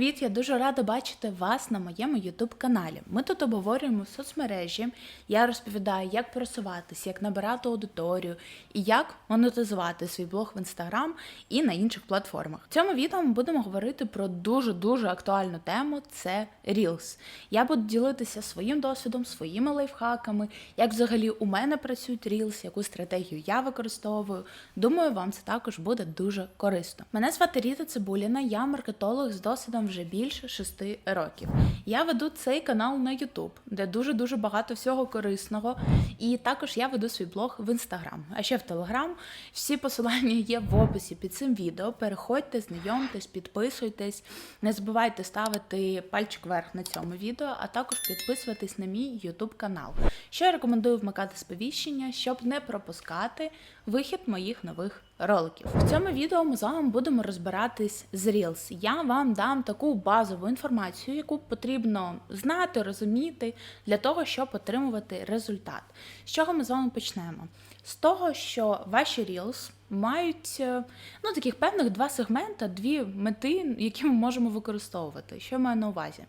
Привіт! Я дуже рада бачити вас на моєму YouTube каналі. Ми тут обговорюємо соцмережі. Я розповідаю, як просуватися, як набирати аудиторію і як монетизувати свій блог в Instagram і на інших платформах. В цьому відео ми будемо говорити про дуже дуже актуальну тему це Reels. Я буду ділитися своїм досвідом, своїми лайфхаками, як взагалі у мене працюють Reels, яку стратегію я використовую. Думаю, вам це також буде дуже корисно. Мене звати Ріта Цибуліна, я маркетолог з досвідом вже більше шести років. Я веду цей канал на YouTube, де дуже дуже багато всього корисного. І також я веду свій блог в Instagram, а ще в Telegram. Всі посилання є в описі під цим відео. Переходьте, знайомтесь, підписуйтесь. Не забувайте ставити пальчик вверх на цьому відео, а також підписуватись на мій YouTube канал. Що я рекомендую вмикати сповіщення, щоб не пропускати вихід моїх нових роликів. В цьому відео ми з вами будемо розбиратись з Reels. Я вам дам таку базову інформацію, яку потрібно знати, розуміти для того, щоб отримувати результат. З чого ми з вами почнемо? З того, що ваші Reels мають е, ну, таких певних два сегмента, дві мети, які ми можемо використовувати. Що я маю на увазі?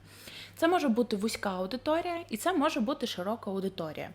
Це може бути вузька аудиторія, і це може бути широка аудиторія.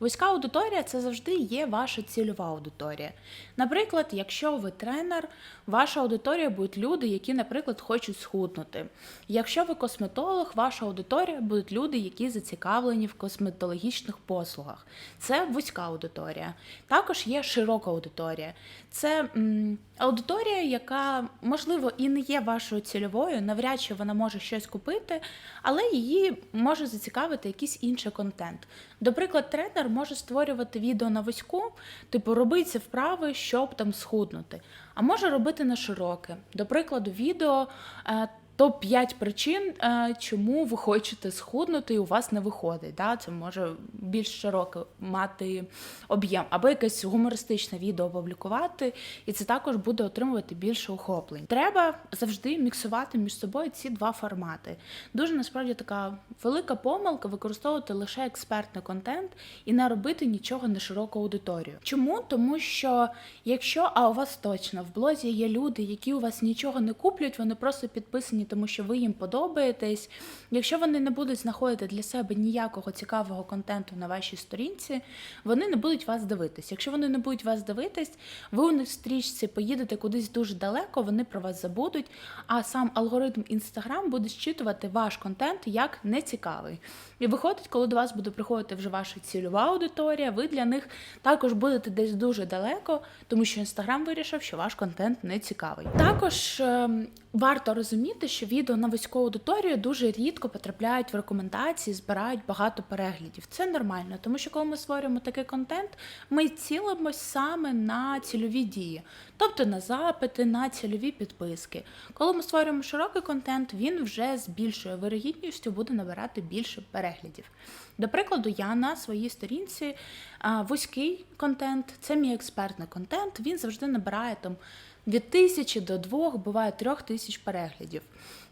Вузька аудиторія це завжди є ваша цільова аудиторія. Наприклад, якщо ви тренер, ваша аудиторія будуть люди, які, наприклад, хочуть схуднути. Якщо ви косметолог, ваша аудиторія будуть люди, які зацікавлені в косметологічних послугах. Це вузька аудиторія. Також є широка аудиторія. Це м, аудиторія, яка, можливо, і не є вашою цільовою, навряд чи вона може щось купити, але її може зацікавити якийсь інший контент. До прикладу, тренер може створювати відео на вузьку, типу робиться вправи, щоб там схуднути. А може робити на широке. До прикладу, відео. е, Топ-5 причин, е, чому ви хочете схуднути і у вас не виходить. Да? Це може більш широко мати об'єм, або якесь гумористичне відео опублікувати, і це також буде отримувати більше охоплень. Треба завжди міксувати між собою ці два формати. Дуже насправді така велика помилка використовувати лише експертний контент і не робити нічого на широку аудиторію. Чому? Тому що якщо а у вас точно в блозі є люди, які у вас нічого не куплять, вони просто підписані тому що ви їм подобаєтесь. Якщо вони не будуть знаходити для себе ніякого цікавого контенту на вашій сторінці, вони не будуть вас дивитись. Якщо вони не будуть вас дивитись, ви у них стрічці поїдете кудись дуже далеко, вони про вас забудуть. А сам алгоритм Instagram буде зчитувати ваш контент як нецікавий. І виходить, коли до вас буде приходити вже ваша цільова аудиторія, ви для них також будете десь дуже далеко, тому що Instagram вирішив, що ваш контент не цікавий. Також ем, варто розуміти, що відео на вузьку аудиторію дуже рідко потрапляють в рекомендації, збирають багато переглядів. Це нормально, тому що коли ми створюємо такий контент, ми цілимось саме на цільові дії, тобто на запити, на цільові підписки. Коли ми створюємо широкий контент, він вже з більшою вирогідністю буде набирати більше переглядів. До прикладу, я на своїй сторінці вузький контент, це мій експертний контент, він завжди набирає там від тисячі до двох, буває трьох тисяч переглядів.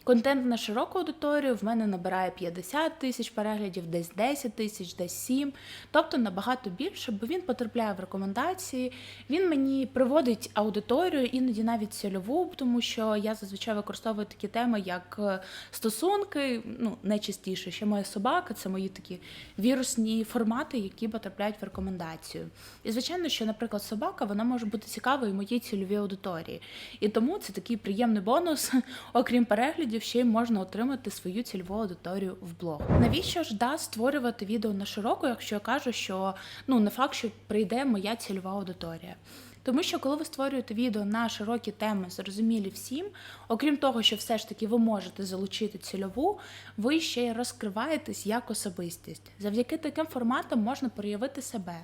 Контент на широку аудиторію в мене набирає 50 тисяч переглядів, десь 10 тисяч, десь 7, тобто набагато більше, бо він потрапляє в рекомендації, він мені приводить аудиторію, іноді навіть цільову, тому що я зазвичай використовую такі теми, як е, стосунки, ну найчастіше, ще моя собака, це мої такі вірусні формати, які потрапляють в рекомендацію. І звичайно, що, наприклад, собака вона може бути цікавою моїй цільовій аудиторії. І тому це такий приємний бонус, окрім переглядів, ще й можна отримати свою цільову аудиторію в блог. Навіщо ж да створювати відео на широку, якщо я кажу, що ну не факт, що прийде моя цільова аудиторія. Тому що коли ви створюєте відео на широкі теми, зрозумілі всім, окрім того, що все ж таки ви можете залучити цільову, ви ще й розкриваєтесь як особистість. Завдяки таким форматам можна проявити себе,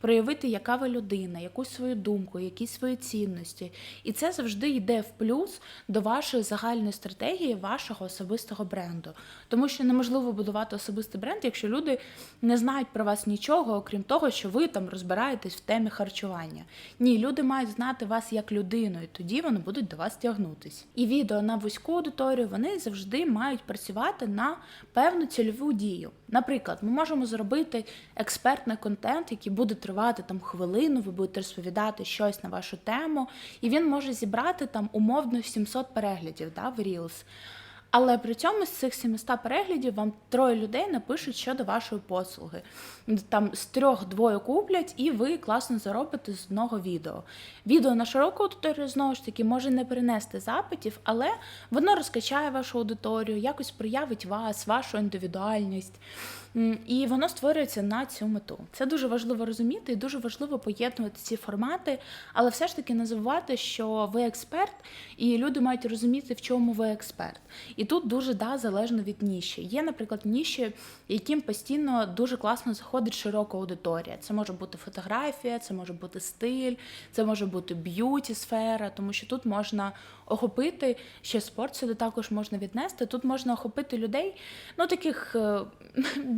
проявити, яка ви людина, якусь свою думку, якісь свої цінності. І це завжди йде в плюс до вашої загальної стратегії, вашого особистого бренду. Тому що неможливо будувати особистий бренд, якщо люди не знають про вас нічого, окрім того, що ви там розбираєтесь в темі харчування. Ні, люди мають знати вас як людину, і тоді вони будуть до вас тягнутись. І відео на вузьку аудиторію вони завжди мають працювати на певну цільову дію. Наприклад, ми можемо зробити експертний контент, який буде тривати там хвилину, ви будете розповідати щось на вашу тему, і він може зібрати там умовно 700 переглядів да, в Reels. Але при цьому з цих 700 переглядів вам троє людей напишуть щодо вашої послуги. Там з трьох двоє куплять, і ви класно заробите з одного відео. Відео на широку аудиторію знову ж таки може не принести запитів, але воно розкачає вашу аудиторію, якось проявить вас, вашу індивідуальність. І воно створюється на цю мету. Це дуже важливо розуміти і дуже важливо поєднувати ці формати, але все ж таки не забувати, що ви експерт, і люди мають розуміти, в чому ви експерт. І тут дуже да, залежно від ніші. Є, наприклад, ніші, яким постійно дуже класно заходить широка аудиторія. Це може бути фотографія, це може бути стиль, це може бути б'юті сфера, тому що тут можна охопити ще спорт сюди також можна віднести. Тут можна охопити людей, ну таких е,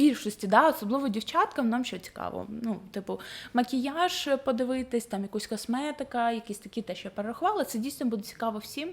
більшості, да, особливо дівчаткам, нам що цікаво. Ну, типу, макіяж подивитись, там якусь косметика, якісь такі те, що я перерахувала. Це дійсно буде цікаво всім,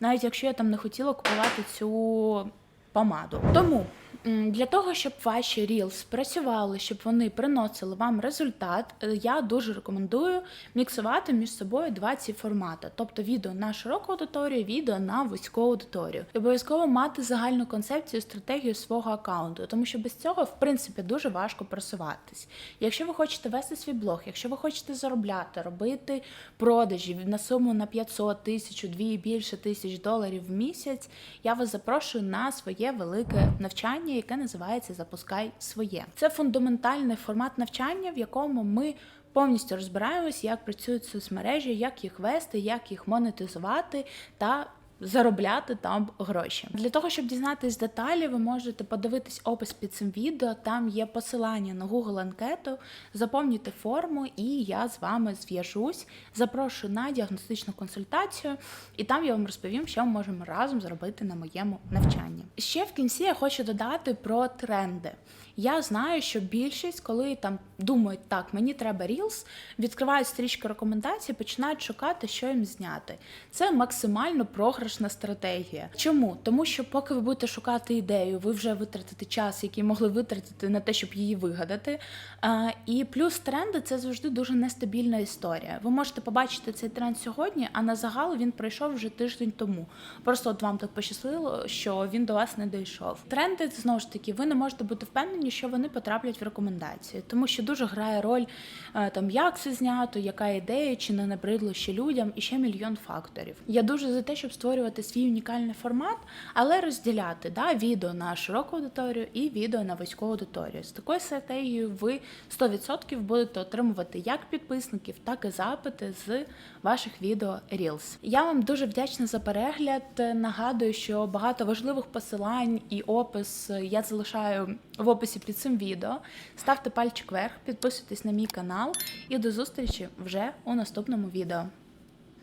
навіть якщо я там не хотіла купувати цю помаду. Тому для того, щоб ваші Reels працювали, щоб вони приносили вам результат, е, я дуже рекомендую міксувати між собою два ці формати, тобто відео на широку аудиторію, відео на вузьку аудиторію. І обов'язково мати загальну концепцію, стратегію свого аккаунту, тому що без цього, в принципі, дуже важко просуватись. Якщо ви хочете вести свій блог, якщо ви хочете заробляти, робити продажі на суму на 500 тисяч, дві більше тисяч доларів в місяць, я вас запрошую на своє велике навчання, яке називається Запускай своє. Це фундаментальний формат навчання, в якому ми повністю розбираємось, як працюють соцмережі, як їх вести, як їх монетизувати та заробляти там гроші. Для того, щоб дізнатись деталі, ви можете подивитись опис під цим відео. Там є посилання на Google анкету. Заповнюйте форму, і я з вами зв'яжусь. Запрошую на діагностичну консультацію, і там я вам розповім, що ми можемо разом зробити на моєму навчанні. Ще в кінці я хочу додати про тренди. Я знаю, що більшість, коли там думають, так, мені треба Reels, відкривають стрічки рекомендацій, починають шукати, що їм зняти. Це максимально програшна стратегія. Чому? Тому що поки ви будете шукати ідею, ви вже витратите час, який могли витратити на те, щоб її вигадати. І плюс тренди це завжди дуже нестабільна історія. Ви можете побачити цей тренд сьогодні, а на загал він пройшов вже тиждень тому. Просто от вам так пощастило, що він до вас не дійшов. Тренди знову ж таки, ви не можете бути впевнені, що вони потраплять в рекомендації, тому що дуже грає роль е, там, як це знято, яка ідея, чи не набридло ще людям, і ще мільйон факторів. Я дуже за те, щоб створювати свій унікальний формат, але розділяти да, відео на широку аудиторію і відео на вузьку аудиторію. З такою стратегією ви 100% будете отримувати як підписників, так і запити з ваших відео Reels. Я вам дуже вдячна за перегляд. Нагадую, що багато важливих посилань і опис я залишаю в описі під цим відео. Ставте пальчик вверх, підписуйтесь на мій канал і до зустрічі вже у наступному відео.